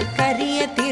கரிய